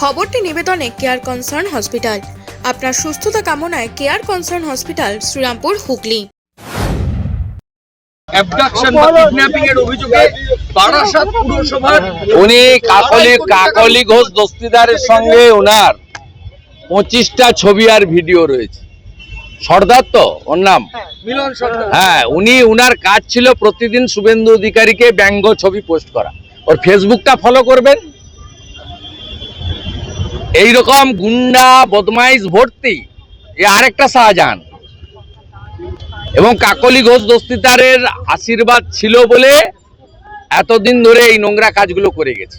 খবরটি নিবেদনে care concern hospital আপনার সুস্থতা কামনায় care concern hospital Srirampur Hooghly. Abduction বা কিডন্যাপিং এর অভিযোগে বারাসাত পুরসভার উনি কাকলি কাকলি ঘোষ দস্তিদারের সঙ্গে ওনার পঁচিশটা ছবি আর ভিডিও রয়েছে। সর্দার তো ওর নাম? হ্যাঁ উনি উনার কাজ ছিল প্রতিদিন শুভেন্দু অধিকারীকে ব্যঙ্গ ছবি পোস্ট করা। ওর ফেসবুকটা ফলো করবেন। এইরকম গুন্ডা বদমাইশ ভর্তি এ আরেকটা শাহজাহান। এবং কাকলি ঘোষ দস্তিদারের আশীর্বাদ ছিল বলে এতদিন ধরে এই নোংরা কাজগুলো করে গেছে।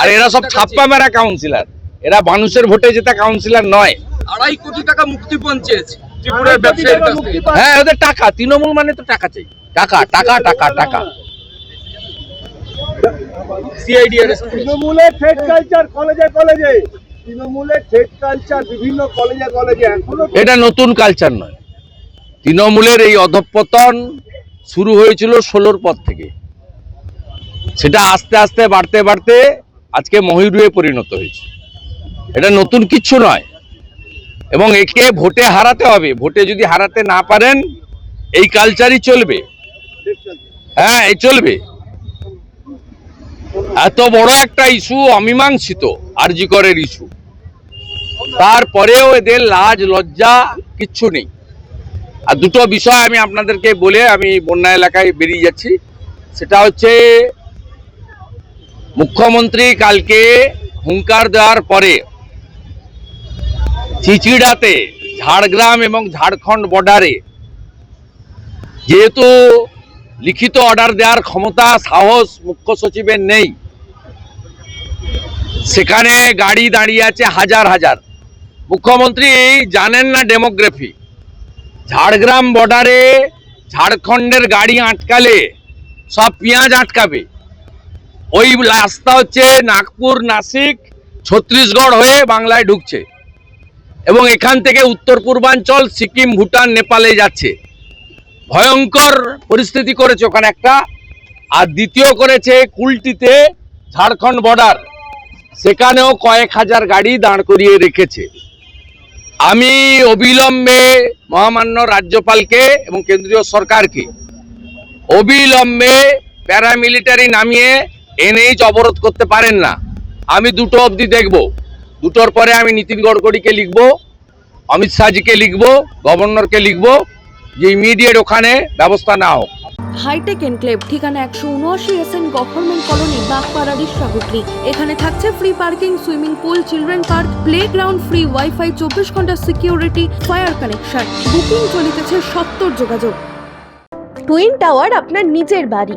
আর এরা সব ছাপ্পা মেরা কাউন্সিলর এরা মানুষের ভোটে জেতা কাউন্সিলর নয়। আড়াই কোটি টাকা মুক্তিপণ চেয়েছে হ্যাঁ ওদের টাকা তৃণমূল মানে তো টাকা চাই। টাকা টাকা টাকা টাকা। সিআইডি তৃণমূলের কালচার কলেজে কলেজে এটা নতুন কালচার নয়। তৃণমূলের এই অধঃপতন শুরু হয়েছিল ষোলোর পর থেকে। সেটা আস্তে আস্তে, বাড়তে বাড়তে আজকে মহিরুয়ে পরিণত হয়েছে। এটা নতুন কিচ্ছু নয়। এবং একে ভোটে হারাতে হবে। ভোটে যদি হারাতে না পারেন, এই কালচারই চলবে। হ্যাঁ এই চলবে। এত বড় একটা ইস্যু অমীমাংসিত আরজিকরের ইস্যু তারপরেও এদের লাজ, লজ্জা কিচ্ছু নেই। আর দুটো বিষয় আমি আপনাদেরকে বলে আমি বন্যা এলাকায় বেরিয়ে যাচ্ছি। সেটা হচ্ছে, মুখ্যমন্ত্রী কালকে হুঙ্কার দেওয়ার পরে চিচিড়াতে ঝাড়গ্রাম এবং ঝাড়খণ্ড বর্ডারে যেহেতু লিখিত অর্ডার দেওয়ার ক্ষমতা, সাহস মুখ্য সচিবের নেই, সেখানে গাড়ি দাঁড়িয়ে আছে হাজার হাজার। মুখ্যমন্ত্রী জানেন না ডেমোগ্রাফি। ঝাড়গ্রাম বর্ডারে ঝাড়খণ্ডের গাড়ি আটকালে সব পেঁয়াজ আটকাবে। ওই রাস্তা হচ্ছে নাগপুর, নাসিক, ছত্তিশগড় হয়ে বাংলায় ঢুকছে। এবং এখান থেকে উত্তর পূর্বাঞ্চল, সিকিম, ভুটান, নেপালে যাচ্ছে। ভয়ঙ্কর পরিস্থিতি করেছে ওখানে একটা। আর দ্বিতীয় করেছে কুলটিতে ঝাড়খণ্ড বর্ডার। সেখানেও কয়েক হাজার গাড়ি দাঁড় করিয়ে রেখেছে। আমি অবিলম্বে মহামান্য রাজ্যপালকে এবং কেন্দ্রীয় সরকারকে অবিলম্বে প্যারামিলিটারি নামিয়ে এনএইচ অবরোধ করতে পারেন না। আমি দুটো অবধি দেখব। দুটোর পরে আমি নীতিন গডকরিকে লিখব, অমিত শাহজিকে লিখব, গভর্নরকে লিখব, যে ইমিডিয়েট ওখানে ব্যবস্থা না হোক। হাইটেক এনক্লেভ, ঠিকানা একশো উনআশি S N government colony, Bagpara Rishra এখানে থাকছে free parking swimming pool children park playground free wifi চব্বিশ ঘণ্টা সিকিউরিটি ফায়ার কানেকশন বুকিং চলিতেছে সত্তর যোগাযোগ। টুইন টাওয়ার আপনার নিজের বাড়ি।